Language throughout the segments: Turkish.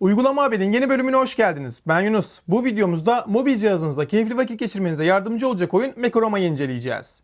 Uygulama Haber'in yeni bölümüne hoş geldiniz. Ben Yunus. Bu videomuzda mobil cihazınızda keyifli vakit geçirmenize yardımcı olacak oyun Mekoroma'yı inceleyeceğiz.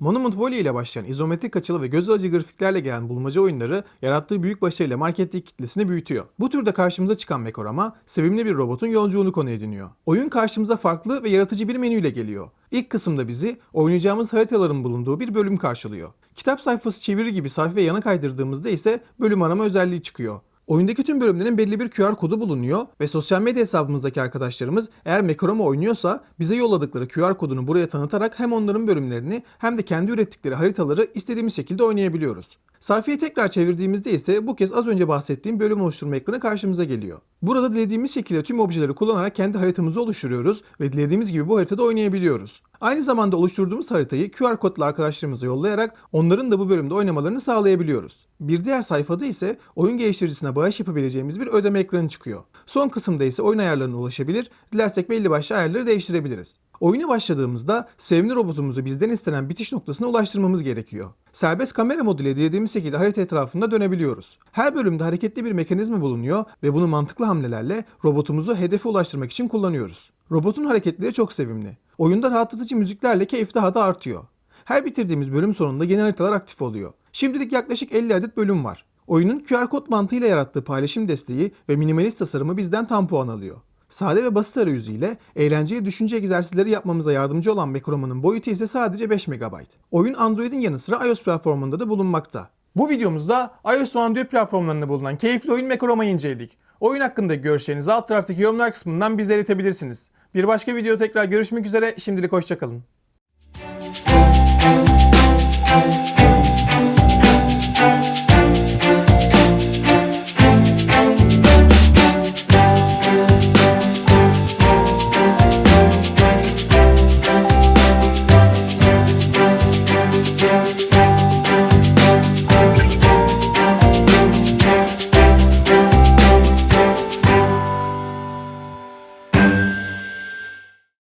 Monument Valley ile başlayan izometrik açılı ve göz alıcı grafiklerle gelen bulmaca oyunları yarattığı büyük başarıyla marketteki kitlesini büyütüyor. Bu türde karşımıza çıkan Mekorama, sevimli bir robotun yolculuğunu konu ediniyor. Oyun karşımıza farklı ve yaratıcı bir menüyle geliyor. İlk kısımda bizi oynayacağımız haritaların bulunduğu bir bölüm karşılıyor. Kitap sayfası çevirir gibi sayfaya yana kaydırdığımızda ise bölüm arama özelliği çıkıyor. Oyundaki tüm bölümlerin belli bir QR kodu bulunuyor ve sosyal medya hesabımızdaki arkadaşlarımız eğer Mekorama oynuyorsa bize yolladıkları QR kodunu buraya tanıtarak hem onların bölümlerini hem de kendi ürettikleri haritaları istediğimiz şekilde oynayabiliyoruz. Sayfayı tekrar çevirdiğimizde ise bu kez az önce bahsettiğim bölüm oluşturma ekranı karşımıza geliyor. Burada dilediğimiz şekilde tüm objeleri kullanarak kendi haritamızı oluşturuyoruz ve dilediğimiz gibi bu haritada oynayabiliyoruz. Aynı zamanda oluşturduğumuz haritayı QR kodlu arkadaşlarımıza yollayarak onların da bu bölümde oynamalarını sağlayabiliyoruz. Bir diğer sayfada ise oyun geliştiricisine bağış yapabileceğimiz bir ödeme ekranı çıkıyor. Son kısımda ise oyun ayarlarına ulaşabilir, dilersek belli başlı ayarları değiştirebiliriz. Oyuna başladığımızda sevimli robotumuzu bizden istenen bitiş noktasına ulaştırmamız gerekiyor. Serbest kamera moduyla dilediğimiz şekilde harita etrafında dönebiliyoruz. Her bölümde hareketli bir mekanizma bulunuyor ve bunu mantıklı hamlelerle robotumuzu hedefe ulaştırmak için kullanıyoruz. Robotun hareketleri çok sevimli. Oyunda rahatlatıcı müziklerle keyif daha da artıyor. Her bitirdiğimiz bölüm sonunda yeni haritalar aktif oluyor. Şimdilik yaklaşık 50 adet bölüm var. Oyunun QR kod mantığıyla yarattığı paylaşım desteği ve minimalist tasarımı bizden tam puan alıyor. Sade ve basit arayüzüyle eğlenceli düşünce egzersizleri yapmamıza yardımcı olan Mekroma'nın boyutu ise sadece 5 MB. Oyun Android'in yanı sıra iOS platformunda da bulunmakta. Bu videomuzda iOS ve Android platformlarında bulunan keyifli oyun Mekroma'yı inceledik. Oyun hakkındaki görüşlerinizi alt taraftaki yorumlar kısmından bize iletebilirsiniz. Bir başka videoda tekrar görüşmek üzere, şimdilik hoşçakalın.